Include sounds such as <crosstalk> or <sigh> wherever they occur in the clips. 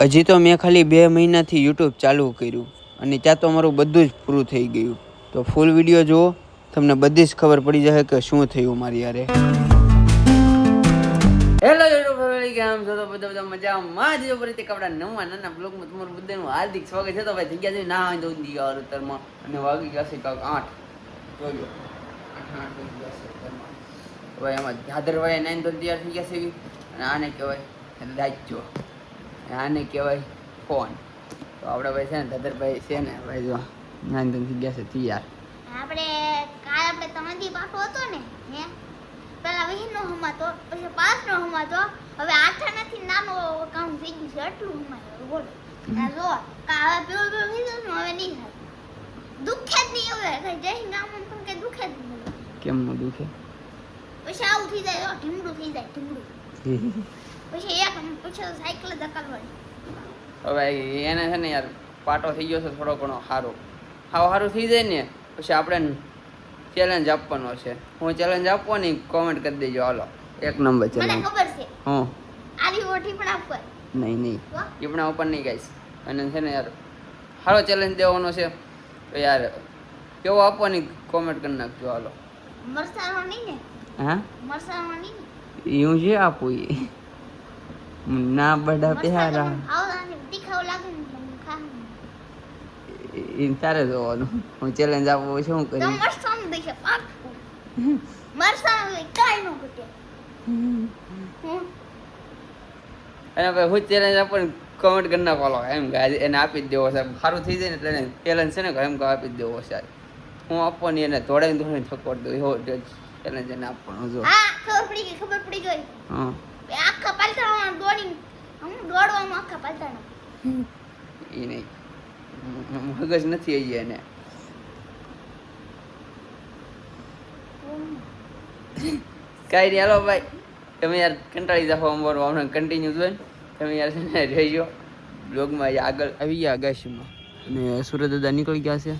હજી તો મેં ખાલી બે મહિનાથી યુટ્યુબ ચાલુ કર્યું અને ત્યાં તો મારું બધું જ પૂરું થઈ ગયું. તો ફૂલ વીડિયો જુઓ, તમને બધી જ ખબર પડી જશે કે શું થયું મારી યારે હેલો યુટ્યુબ ફેમિલી કેમ છો? તો બધા બધા મજામાં. જ ઉપર રીતે કપડા નવા નાના બ્લોગમાં તમારું બધાનું હાર્દિક સ્વાગત છે. તો ભાઈ જગ્યા ગયા છે ના હોય તો દિયા ઉત્તરમાં. અને વાગી ગયા છે કાંક આઠ. જોયો આઠ આઠ ગયા છે ઉત્તરમાં. હવે એમાં ભાદરભાઈ નાઈન તો તૈયાર થઈ ગયા છે. અને આને કહેવાય રાજ્યો આને કહેવાય ફોન. તો આપણે ભાઈ છે ને ધધરભાઈ છે ને ભાઈ જો નાની તમને ગયા છે તૈયાર. આપણે કાલ આપણે તમારી પાઠો હતો ને હે? પેલા વીસ નો હમાતો પછી પાંચ નો હમાતો. હવે નથી નાનો કામ થઈ ગયું છે એટલું હમાય. બોલો. આ જો કા હવે પેલો પેલું થઈ હવે નહીં થાય. દુખે જ નહીં હવે જય નામ પણ કે દુખે જ નહીં. કેમ ન દુખે? પછી આવું થઈ જાય ઢીમડું થઈ જાય ઢીમડું પછી એક પછી સાયકલ ધકાલવાની હવે એને છે ને યાર પાટો થઈ ગયો છે થોડો ઘણો સારો હાવ સારું થઈ જાય ને પછી આપણે ચેલેન્જ આપવાનો છે. હું ચેલેન્જ આપવાની કોમેન્ટ કરી દેજો. હાલો એક નંબર મને ચેલેન્જ ખબર છે. હા? ઓઠી પણ નહીં નહીં. ટીપણા ઉપર નહીં ગાઈશ. અને છે ને યાર સારો ચેલેન્જ દેવાનો છે. તો યાર કેવો આપવાની કોમેન્ટ કરી નાખજો. હાલો. મરસાનો નહીં ને? હા? મરસાનો નહીં આપું તીખાવ લાગે ને તો હું ખાવાનું. એ તારે જોવાનું. હું ચેલેન્જ આપું શું કરી મરસાનું મરસાનું ઘટે. અને ભાઈ હું ચેલેન્જ આપું કમેન્ટ કરી નાખો એમ કે એને આપી જ દેવો સાહેબ સારું થઈ જાય ને એટલે એને ચેલેન્જ છે ને કે એમ કે આપી જ દેવો સાહેબ હું આપવાની એને દોડાઈને દોડાઈને ઠકોડ દઉં. એવો ચેલેન્જ જેને આપવાનો જો. હા ખબર પડી ગઈ ખબર પડી ગઈ. હા. આખા પાલતાણા દોડી હું દોડવામાં આખા પાલતાણા એ નહીં. મગજ નથી આવી એને. કાંઈ નહીં હાલો ભાઈ. તમે યાર કંટાળી જાઓ અમારું હમણાં કન્ટિન્યુ જોઈને તમે યાર છે ને રહીજો બ્લોગમાં આગળ આવી ગયા આગાશીમાં. અને સુરત દાદા નીકળી ગયા છે.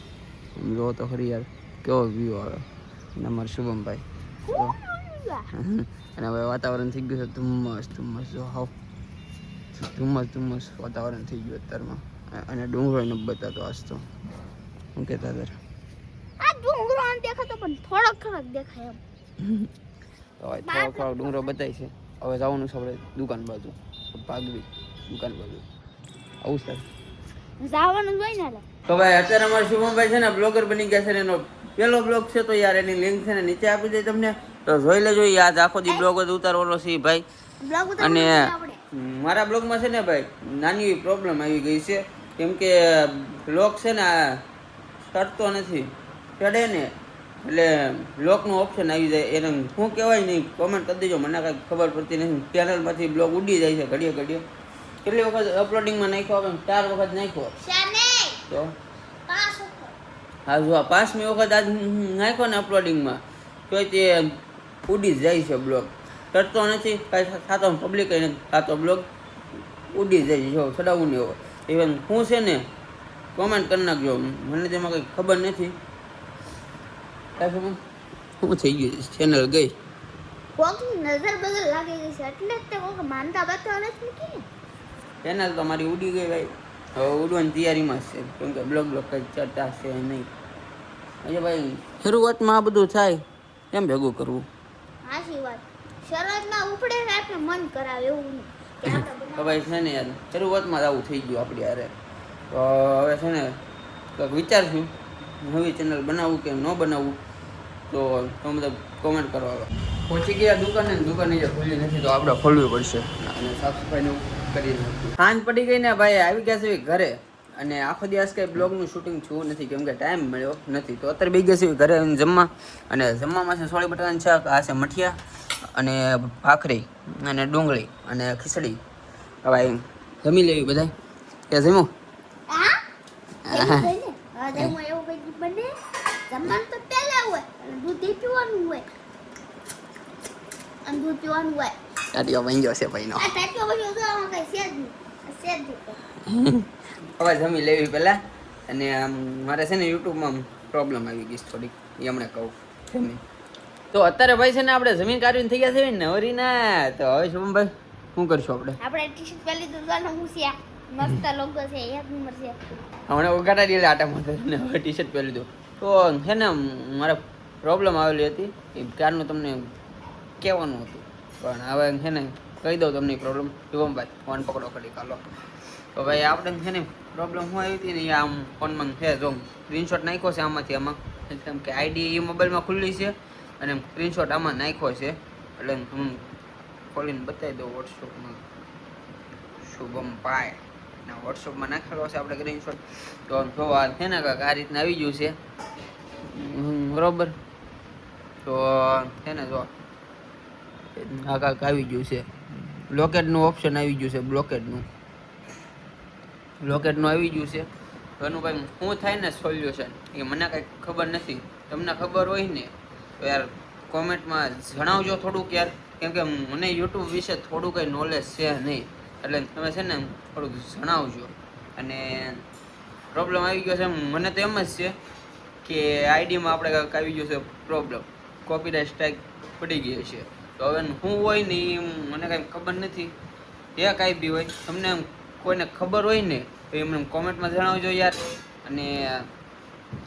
જો તો ખરી યાર કેવો વ્યૂ આવે. અને અમારા શુભમભાઈ. અને હવે વાતાવરણ થઈ ગયું છે ધુમ્મસ ધુમ્મસ જો હાવ. ધુમ્મસ ધુમ્મસ વાતાવરણ થઈ ગયું અત્યારમાં. અને ડુંગરો એને બતાતો આજ તો. શું કહેતા હતા? આ ડુંગરો આમ દેખાતો પણ થોડોક થોડોક દેખાય એમ. તો હવે થોડો થોડોક ડુંગરો બતાય છે. હવે જવાનું છે આપણે દુકાન બાજુ. ભાગવી દુકાન બાજુ. આવું સર જવાનું હોય ને તો ભાઈ અત્યારે અમારા શુભમભાઈ છે ને બ્લોગર બની ગયા છે ને એનો પેલો બ્લોગ છે તો યાર એની લિંક છે ને નીચે આપી દે તમને. તો જોઈ લેજો યાદ આજ આખો દી બ્લોગ જ ઉતારવાનો છે ભાઈ. અને મારા બ્લોગમાં છે ને ભાઈ નાની એવી પ્રોબ્લેમ આવી ગઈ છે. કેમ કે બ્લોગ છે ને આ ચડતો નથી ચડે ને. એટલે બ્લોકનું ઓપ્શન આવી જાય. એને શું કહેવાય નહીં કોમેન્ટ કરી દેજો. મને કાંઈ ખબર પડતી નથી. ચેનલમાંથી બ્લોગ ઉડી જાય છે ઘડીએ ઘડીએ. કેટલી વખત અપલોડિંગમાં નાખ્યો? આપણે ચાર વખત નાખ્યો. તો? હા જો પાંચમી વખત આજ નાખ્યો ને અપલોડિંગમાં તોય તે ઉડી જાય છે બ્લોગ ચડતો નથી કાંઈ થતો પબ્લિક નથી થતો બ્લોગ ઉડી જાય છે જો ચડાવવું નહીં એવો. ઇવન હું છે ને કોમેન્ટ કરી નાખજો. મને તેમાં કંઈ ખબર નથી. શું થઈ ગયું ચેનલ ગઈ. કોકની નજર બગલ લાગી ગઈ છે એટલે તે કોક માનતા બતાવ નથી મૂકી ચેનલ તો મારી ઉડી ગઈ ભાઈ. હવે ઉડવાની તૈયારીમાં છે કેમ કે બ્લોગ બ્લોગ કંઈ ચડતા છે નહીં. હજુ ભાઈ શરૂઆતમાં આ બધું થાય કેમ ભેગું કરવું? હાચી વાત. શરૂઆતમાં ઉપડે આપણે મન કરાવે એવું તો ભાઈ છે ને યાર શરૂઆતમાં જ આવું થઈ ગયું આપણી યારે તો હવે છે ને કંઈક વિચારશું નવી ચેનલ બનાવવું કે ન બનાવવું તો તમે બધા કોમેન્ટ આવે પહોંચી ગયા દુકાને દુકાને જે ખુલ્લી નથી તો આપણે ખોલવી પડશે. અને સાફ સફાઈને કરી નાખશું. સાંજ પડી ગઈ ને ભાઈ આવી ગયા છે ઘરે. અને આખો દિવસ કંઈ બ્લોગનું શૂટિંગ થયું નથી કેમ કે ટાઈમ મળ્યો નથી. તો અત્યારે બે ગયા છે ઘરે આવીને જમવા. અને જમવામાં છે સોળી બટાકાની શાક આ છે મઠિયા અને ભાખરી અને ડુંગળી અને ખીચડી. હવે જમી લેવી બધા કે જમ્યું? દૂધ પીવાનું હોય. ટાટીઓ બની ગયો છે ભાઈનો. આ ટાટકો પછી તો આમાં કઈ છે છે જ નહીં. <laughs> હવે જમી લેવી પહેલાં. અને આમ મારે છે ને યુટ્યુબમાં પ્રોબ્લેમ આવી ગઈ થોડીક. એ હમણાં કહું. જમી તો અત્યારે ભાઈ છે ને આપણે જમીન કાઢીને થઈ ગયા છે ને નવરી ના તો હવે શુભમભાઈ શું કરશું આપણે? આપણે ટીશર્ટ પહેલી દુર્ગાનો મૂસ્યા મસ્ત લોગો છે એક નંબર છે. હમણાં ઉગાડા દીધા આટા માટે ને હવે ટી શર્ટ પહેરી લીધું. તો છે ને મારે પ્રોબ્લેમ આવેલી હતી. એ કારનું તમને કહેવાનું હતું. પણ હવે છે ને કહી દઉં તમને પ્રોબ્લેમ શિવમભાઈ ફોન પકડો કરી કાલો. તો ભાઈ, આપણે છે ને પ્રોબ્લેમ શું આવી હતી ને આમ ફોનમાં છે જો સ્ક્રીનશોટ નાખ્યો છે આમાંથી આમાં. કેમ કે આઈડી એ મોબાઈલમાં ખુલ્લી છે અને સ્ક્રીનશોટ આમાં નાખ્યો છે. એટલે હું ખોલીને બતાવી દઉં વોટ્સઅપમાં શુભમ પાય ના વોટ્સઅપમાં નાખેલો છે આપણે સ્ક્રીનશોટ તો જો આ છે ને કાંક આ રીતના આવી ગયું છે. બરોબર. તો છે ને જો, આ કાંક આવી ગયું છે. બ્લોકેટનું ઓપ્શન આવી ગયું છે બ્લોકેટનું બ્લોકેટનું આવી ગયું છે. ઘરનું ભાઈ શું થાય ને સોલ્યુશન એ મને કાંઈ ખબર નથી. તમને ખબર હોય ને, તો યાર કોમેન્ટમાં જણાવજો થોડુંક યાર. કેમ કે મને યુટ્યુબ વિશે થોડું કંઈ નોલેજ છે નહીં. એટલે તમે છે ને થોડુંક જણાવજો. અને પ્રોબ્લેમ આવી ગયો છે, મને તો એમ જ છે કે આઈડીમાં આપણે કંઈક આવી ગયું છે પ્રોબ્લેમ કોપીરાઇટ સ્ટ્રાઇક પડી ગઈ છે. તો હવે શું હોય ને એ મને કાંઈ ખબર નથી. એ કાંઈ બી હોય. તમને એમ કોઈને ખબર હોય ને, તો એ મને કોમેન્ટમાં જણાવજો યાર. અને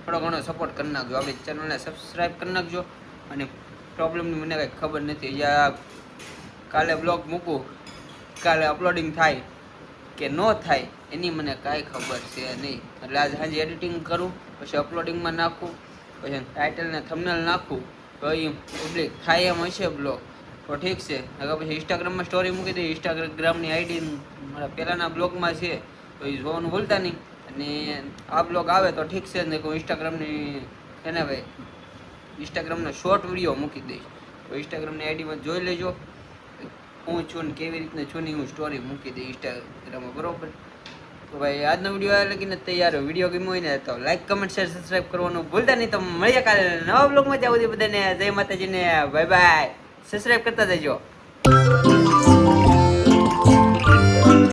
થોડો ઘણો સપોર્ટ કરી નાખજો. આપણી ચેનલને સબસ્ક્રાઈબ કરી નાખજો. અને પ્રોબ્લેમની મને કાંઈ ખબર નથી. યા કાલે બ્લોગ મૂકું. કાલે અપલોડિંગ થાય કે ન થાય, એની મને કાંઈ ખબર છે નહીં. એટલે આજે સાંજે એડિટિંગ કરું, પછી અપલોડિંગમાં નાખું, પછી ટાઇટલને થંબનેલ નાખું. તો એ પબ્લિક થાય એમ હશે બ્લોગ તો ઠીક છે. અગર પછી ઇન્સ્ટાગ્રામમાં સ્ટોરી મૂકી દે ઇન્સ્ટાગ્રામની આઈડી મારા પહેલાંના બ્લોગમાં છે, તો એ જોવાનું ભૂલતા નહીં. અને આ બ્લોગ આવે તો ઠીક છે ને કોઈ ઇન્સ્ટાગ્રામની એને ભાઈ ઇન્સ્ટાગ્રામનો શોર્ટ વીડિયો મૂકી દઈશ. તો ઇન્સ્ટાગ્રામની આઈડીમાં જોઈ લેજો. હું છું ને કેવી રીતના છું ને હું સ્ટોરી મૂકી દઈશ ઇન્સ્ટાગ્રામમાં બરાબર? તો ભાઈ, આજનો વીડિયો આવે લગીને તૈયાર વીડિયો ગમ્યો હોય ને તો લાઈક કમેન્ટ શેર સબસ્ક્રાઈબ કરવાનું ભૂલતા નહીં. તો મળીએ કાલે નવા બ્લોગમાં સુધી બધાને જય માતાજીને બાય બાય સબસ્ક્રાઈબ કરતા જજો.